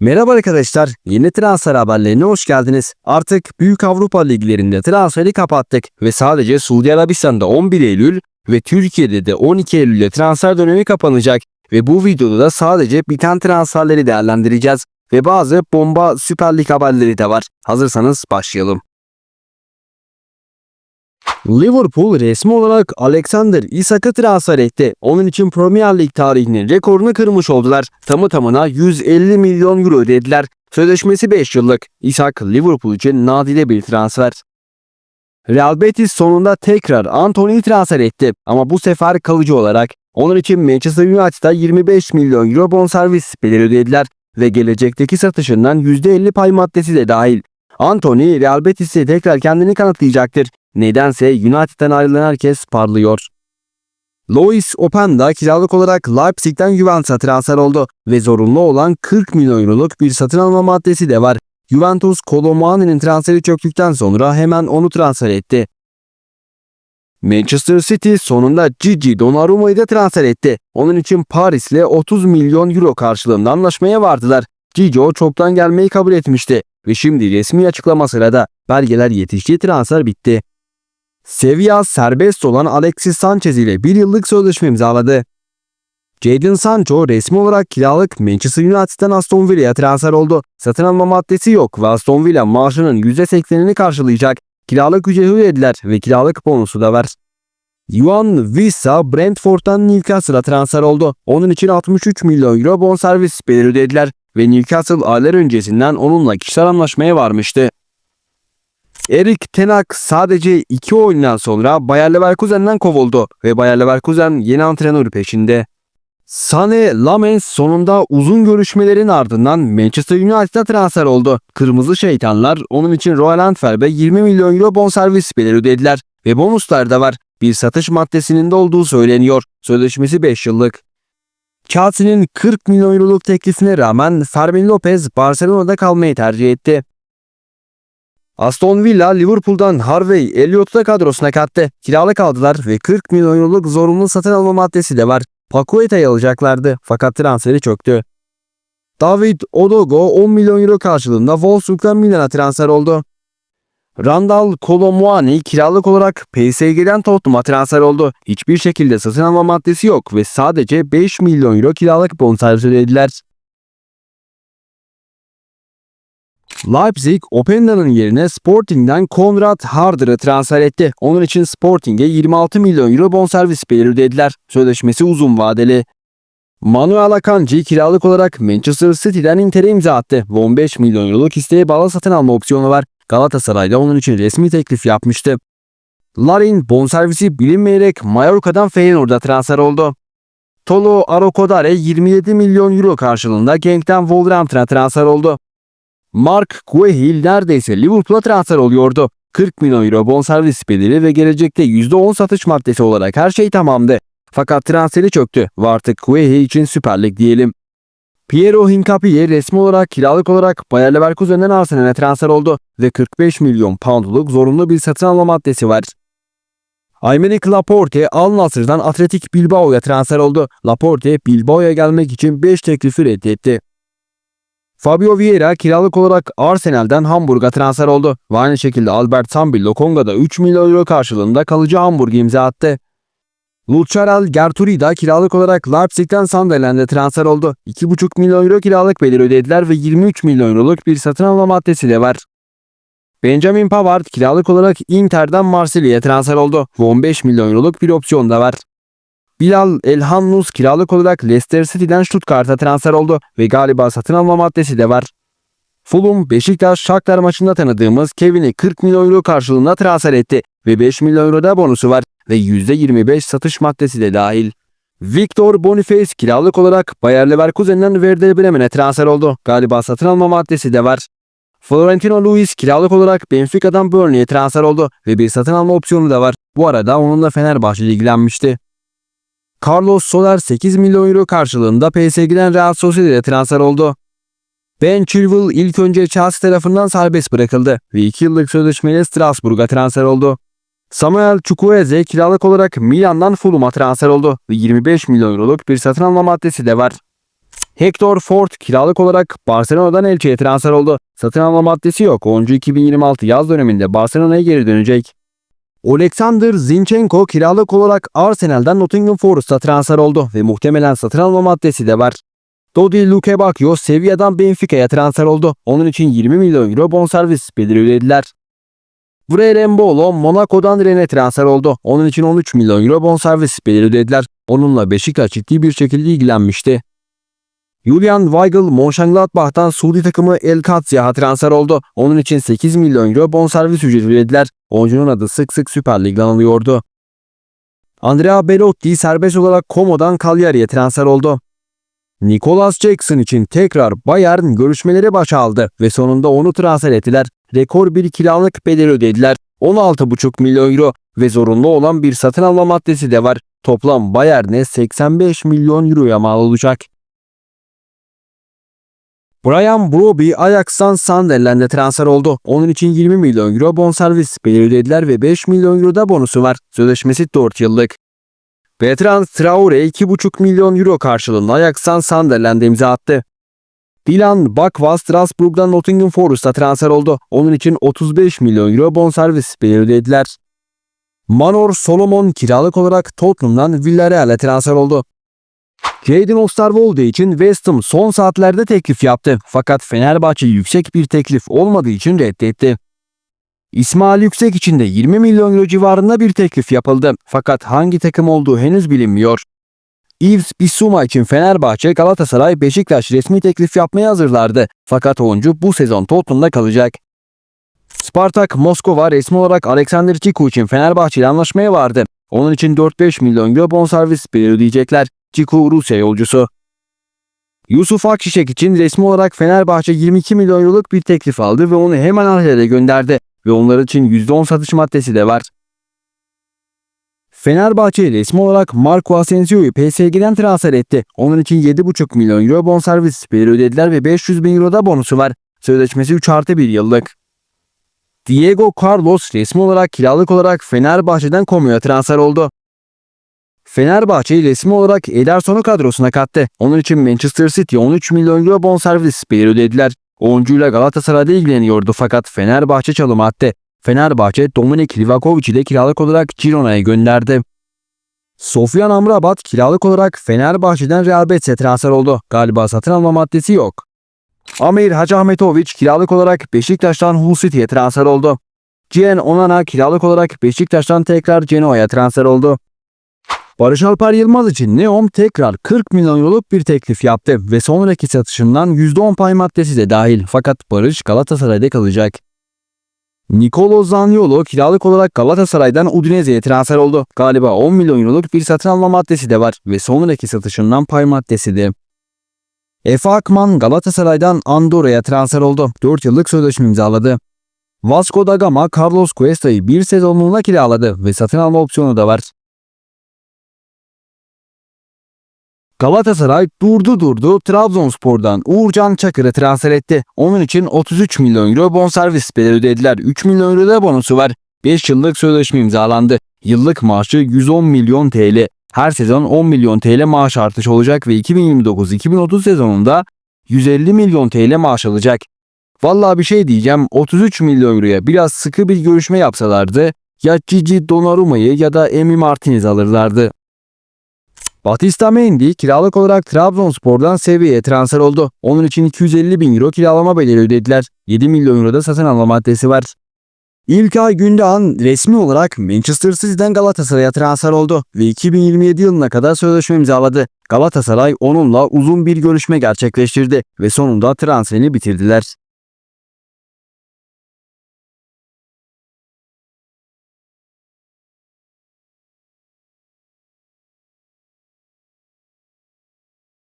Merhaba arkadaşlar, yeni transfer haberlerine hoş geldiniz. Artık büyük Avrupa liglerinde transferi kapattık ve sadece Suudi Arabistan'da 11 Eylül ve Türkiye'de de 12 Eylül'de transfer dönemi kapanacak ve bu videoda da sadece biten transferleri değerlendireceğiz ve bazı bomba Süper Lig haberleri de var. Hazırsanız başlayalım. Liverpool resmi olarak Alexander Isak'ı transfer etti. Onun için Premier Lig tarihinin rekorunu kırmış oldular. Tamı tamına 150 milyon euro ödediler. Sözleşmesi 5 yıllık. Isak Liverpool için nadide bir transfer. Real Betis sonunda tekrar Anthony'yi transfer etti ama bu sefer kalıcı olarak. Onun için Manchester United'a 25 milyon euro bonservis bedeli ödediler ve gelecekteki satışından %50 pay maddesi de dahil. Anthony Real Betis'e tekrar kendini kanıtlayacaktır. Nedense United'den ayrılan herkes parlıyor. Lois Openda kiralık olarak Leipzig'ten Juventus'a transfer oldu ve zorunlu olan 40 milyon euroluk bir satın alma maddesi de var. Juventus Colomani'nin transferi çöktükten sonra hemen onu transfer etti. Manchester City sonunda Gigi Donnarumma'yı da transfer etti. Onun için Paris'le 30 milyon euro karşılığında anlaşmaya vardılar. Gigi çoktan gelmeyi kabul etmişti ve şimdi resmi açıklama sırada belgeler yetişti transfer bitti. Sevilla serbest olan Alexis Sanchez ile bir yıllık sözleşme imzaladı. Jadon Sancho resmi olarak kiralık Manchester United'dan Aston Villa'ya transfer oldu. Satın alma maddesi yok ve Aston Villa maaşının %80'ini karşılayacak. Kiralık ücreti ödediler ve kiralık bonusu da var. Juan Vissa Brentford'dan Newcastle'a transfer oldu. Onun için 63 milyon euro bonservis bedeli ödediler ve Newcastle aylar öncesinden onunla kişisel anlaşmaya varmıştı. Erik Tenak sadece iki oyundan sonra Bayer Leverkusen'den kovuldu ve Bayer Leverkusen yeni antrenörü peşinde. Sane Lamens sonunda uzun görüşmelerin ardından Manchester United'a transfer oldu. Kırmızı şeytanlar onun için Royal Antwerp'e 20 milyon euro bonservis bedeli ödediler ve bonuslar da var. Bir satış maddesinin de olduğu söyleniyor. Sözleşmesi 5 yıllık. Chelsea'nin 40 milyon euroluk teklifine rağmen Fermin Lopez Barcelona'da kalmayı tercih etti. Aston Villa Liverpool'dan Harvey Elliott'u da kadrosuna kattı. Kiralık aldılar ve 40 milyon euroluk zorunlu satın alma maddesi de var. Paqueta'yı alacaklardı fakat transferi çöktü. David Odogo 10 milyon euro karşılığında Wolfsburg'dan Milan'a transfer oldu. Randall Colomuani kiralık olarak PSG'den Tottenham'a transfer oldu. Hiçbir şekilde satın alma maddesi yok ve sadece 5 milyon euro kiralık bonservis ödediler. Leipzig, Openda'nın yerine Sporting'den Konrad Harder'ı transfer etti. Onun için Sporting'e 26 milyon euro bonservis bedeli ödediler. Sözleşmesi uzun vadeli. Manuel Akanji kiralık olarak Manchester City'den Inter'e imza attı ve 15 milyon euroluk isteğe bağlı satın alma opsiyonu var. Galatasaray'da onun için resmi teklif yapmıştı. Larin bonservisi bilinmeyerek Mallorca'dan Feyenoord'a transfer oldu. Tolo Arokodare 27 milyon euro karşılığında Genk'ten Wolverhampton'a transfer oldu. Mark Guehil neredeyse Liverpool'a transfer oluyordu. 40 milyon euro bonservis bedeli ve gelecekte %10 satış maddesi olarak her şey tamamdı. Fakat transferi çöktü ve artık Guehil için Süper Lig diyelim. Piero Hincapié resmi olarak kiralık olarak Bayer Leverkusen'den Arsenal'e transfer oldu ve 45 milyon poundluk zorunlu bir satın alma maddesi var. Aymeric Laporte Al Nassr'dan Atletik Bilbao'ya transfer oldu. Laporte Bilbao'ya gelmek için 5 teklifi reddetti. Fabio Vieira kiralık olarak Arsenal'den Hamburg'a transfer oldu ve aynı şekilde Albert Sambi Lokonga'da 3 milyon euro karşılığında kalıcı Hamburg imza attı. Lucharal Gertruida da kiralık olarak Leipzig'ten Sunderland'e transfer oldu. 2,5 milyon euro kiralık bedel ödediler ve 23 milyon euroluk bir satın alma maddesi de var. Benjamin Pavard kiralık olarak Inter'den Marsilya'ya transfer oldu ve 15 milyon euroluk bir opsiyon da var. Bilal Elhannus kiralık olarak Leicester City'den Stuttgart'a transfer oldu ve galiba satın alma maddesi de var. Fulham, Beşiktaş, Shakhtar maçında tanıdığımız Kevin'i 40 milyon euro karşılığında transfer etti ve 5 milyon euro da bonusu var ve %25 satış maddesi de dahil. Victor Boniface kiralık olarak Bayer Leverkusen'den Werder Bremen'e transfer oldu. Galiba satın alma maddesi de var. Florentino Luis kiralık olarak Benfica'dan Burnley'e transfer oldu ve bir satın alma opsiyonu da var. Bu arada onunla Fenerbahçe ilgilenmişti. Carlos Soler 8 milyon euro karşılığında PSG'den Real Sociedad'e transfer oldu. Ben Chilwell ilk önce Chelsea tarafından serbest bırakıldı ve 2 yıllık sözleşmeyle Strasbourg'a transfer oldu. Samuel Chukwueze kiralık olarak Milan'dan Fulham'a transfer oldu ve 25 milyon euroluk bir satın alma maddesi de var. Hector Ford kiralık olarak Barcelona'dan Elche'ye transfer oldu. Satın alma maddesi yok. Oyuncu 2026 yaz döneminde Barcelona'ya geri dönecek. Alexander Zinchenko kiralık olarak Arsenal'dan Nottingham Forest'a transfer oldu ve muhtemelen satın alma maddesi de var. Dodi Lukebakio Sevilla'dan Benfica'ya transfer oldu. Onun için 20 milyon euro bonservis bedeli ödediler. Vrelembolo Monaco'dan Rennes'e transfer oldu. Onun için 13 milyon euro bonservis bedeli ödediler. Onunla Beşiktaş ciddi bir şekilde ilgilenmişti. Julian Weigl Mönchengladbach'tan Suudi takımı El Katsiyah'a transfer oldu. Onun için 8 milyon euro bonservis ücreti ödediler. Oyuncunun adı sık sık Süper Lig'de anılıyordu. Andrea Belotti serbest olarak Como'dan Cagliari'ye transfer oldu. Nicolas Jackson için tekrar Bayern görüşmeleri başa aldı ve sonunda onu transfer ettiler. Rekor bir kiralık bedeli ödediler. 16,5 milyon euro ve zorunlu olan bir satın alma maddesi de var. Toplam Bayern'e 85 milyon euroya mal olacak. Brian Broby Ajax'tan Sunderland'e transfer oldu. Onun için 20 milyon euro bonservis bedeli ödediler ve 5 milyon euro da bonusu var. Sözleşmesi 4 yıllık. Bertrand Traore 2,5 milyon euro karşılığında Ajax'tan Sunderland'e imza attı. Dilan Bakwa Strasbourg'dan Nottingham Forest'a transfer oldu. Onun için 35 milyon euro bonservis bedeli ödediler. Manor Solomon kiralık olarak Tottenham'dan Villarreal'e transfer oldu. Jadon Osterwolde için West Ham son saatlerde teklif yaptı fakat Fenerbahçe yüksek bir teklif olmadığı için reddetti. İsmail Yüksek için de 20 milyon euro civarında bir teklif yapıldı fakat hangi takım olduğu henüz bilinmiyor. Yves Bissouma için Fenerbahçe, Galatasaray, Beşiktaş resmi teklif yapmaya hazırlardı fakat oyuncu bu sezon Tottenham'da kalacak. Spartak Moskova resmi olarak Alexander Ciku için Fenerbahçe ile anlaşmaya vardı. Onun için 4-5 milyon euro bonservis bedeli ödeyecekler. Ciku Rusya yolcusu. Yusuf Akşişek için resmi olarak Fenerbahçe 22 milyon euroluk bir teklif aldı ve onu hemen Antalya'ya gönderdi ve onlar için %10 satış maddesi de var. Fenerbahçe resmi olarak Marco Asensio'yu PSG'den transfer etti. Onun için 7,5 milyon euro bonservis bedeli ödediler ve 500 bin euro da bonusu var. Sözleşmesi 3 artı 1 yıllık. Diego Carlos resmi olarak kiralık olarak Fenerbahçe'den Como'ya transfer oldu. Fenerbahçe resmi olarak Ederson'u kadrosuna kattı. Onun için Manchester City 13 milyon euro bonservis bedeli ödediler. Oyuncuyla Galatasaray'da ilgileniyordu fakat Fenerbahçe çalım attı. Fenerbahçe Dominik Livakovic'i de kiralık olarak Girona'ya gönderdi. Sofyan Amrabat kiralık olarak Fenerbahçe'den Real Betis'e transfer oldu. Galiba satın alma maddesi yok. Amir Hacahmetovic kiralık olarak Beşiktaş'tan Hull City'ye transfer oldu. Cien Onana kiralık olarak Beşiktaş'tan tekrar Genoa'ya transfer oldu. Barış Alper Yılmaz için Neom tekrar 40 milyon euroluk bir teklif yaptı ve sonraki satışından %10 pay maddesi de dahil fakat Barış Galatasaray'da kalacak. Nicolo Zaniolo kiralık olarak Galatasaray'dan Udinese'ye transfer oldu. Galiba 10 milyon euroluk bir satın alma maddesi de var ve sonraki satışından pay maddesi de. Efe Akman Galatasaray'dan Andorra'ya transfer oldu. 4 yıllık sözleşme imzaladı. Vasco da Gama Carlos Cuesta'yı bir sezonluğuna kiraladı ve satın alma opsiyonu da var. Galatasaray durdu durdu Trabzonspor'dan Uğurcan Çakır'ı transfer etti. Onun için 33 milyon euro bonservis bedeli ödediler. 3 milyon euro da bonusu var. 5 yıllık sözleşme imzalandı. Yıllık maaşı 110 milyon TL. Her sezon 10 milyon TL maaş artışı olacak ve 2029-2030 sezonunda 150 milyon TL maaş alacak. Vallahi bir şey diyeceğim 33 milyon euroya biraz sıkı bir görüşme yapsalardı ya Cici Donnarumma'yı ya da Emi Martinez alırlardı. Batista Mendy kiralık olarak Trabzonspor'dan Sevilla'ya transfer oldu. Onun için 250 bin euro kiralama bedeli ödediler. 7 milyon euro da satın alma maddesi var. İlkay Gündoğan resmi olarak Manchester City'den Galatasaray'a transfer oldu ve 2027 yılına kadar sözleşme imzaladı. Galatasaray onunla uzun bir görüşme gerçekleştirdi ve sonunda transferini bitirdiler.